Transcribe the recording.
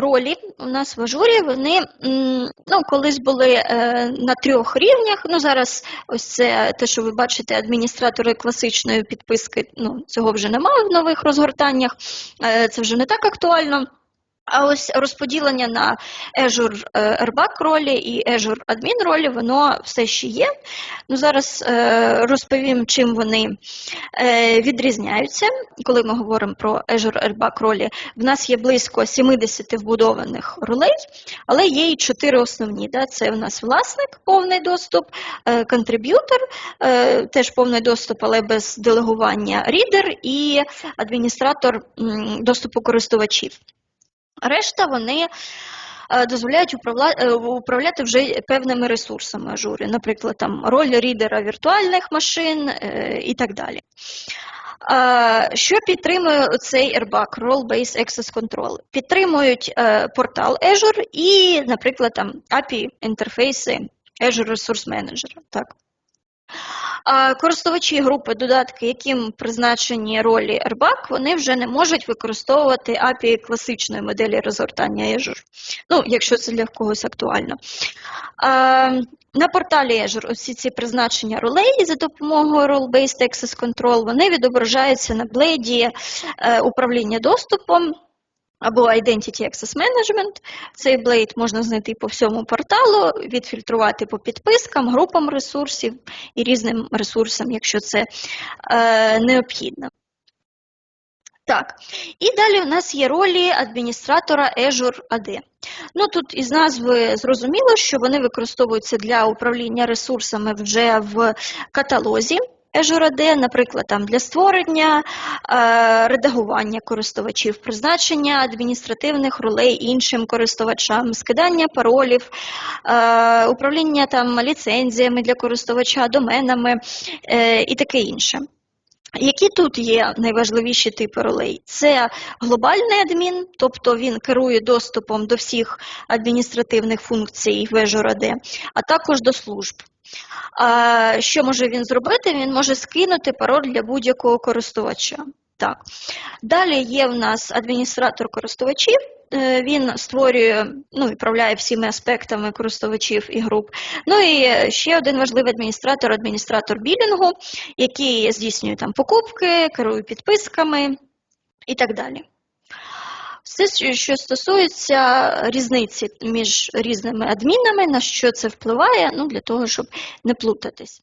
ролі у нас в ажурі, вони ну, колись були е, на трьох рівнях. Ну, зараз ось це те, що ви бачите, адміністратори класичної підписки, ну, цього вже немає в нових розгортаннях, е, це вже не так актуально. А ось розподілення на Azure е, RBAC ролі і Azure Admin ролі, воно все ще є. Ну, зараз е, розповім, чим вони е, відрізняються. Коли ми говоримо про Azure RBAC ролі, в нас є близько 70 вбудованих ролей, але є і чотири основні. Да? Це в нас власник, повний доступ, контриб'ютор, теж повний доступ, але без делегування рідер і адміністратор доступу користувачів. Решта вони е, дозволяють е, управляти вже певними ресурсами ажурі, наприклад, там роль рідера віртуальних машин е, і так далі. Що підтримує цей RBAC, Role Based Access Control? Підтримують портал Azure і, наприклад, там API інтерфейси Azure Resource Manager. Так. Користувачі групи додатки, яким призначені ролі RBAC, вони вже не можуть використовувати API класичної моделі розгортання Azure. Ну, якщо це для когось актуально. На порталі Azure усі ці призначення ролей за допомогою Role-Based Access Control, вони відображаються на бледі е, управління доступом або Identity Access Management. Цей блейд можна знайти по всьому порталу, відфільтрувати по підпискам, групам ресурсів і різним ресурсам, якщо це е, необхідно. Так, і далі у нас є ролі адміністратора Azure AD. Ну, тут із назви зрозуміло, що вони використовуються для управління ресурсами вже в каталозі Azure AD, наприклад, там для створення, е, редагування користувачів, призначення адміністративних ролей іншим користувачам, скидання паролів, е, управління там ліцензіями для користувача, доменами е, і таке інше. Які тут є найважливіші типи ролей? Це глобальний адмін, тобто він керує доступом до всіх адміністративних функцій в Azure AD, а також до служб. Що може він зробити? Він може скинути пароль для будь-якого користувача. Так. Далі є в нас адміністратор користувачів. Е, Він створює, ну, управляє всіма аспектами користувачів і груп. Ну і ще один важливий адміністратор адміністратор білінгу, який здійснює там покупки, керує підписками і так далі. Все, що стосується різниці між різними адмінами, на що це впливає, ну, для того, щоб не плутатись.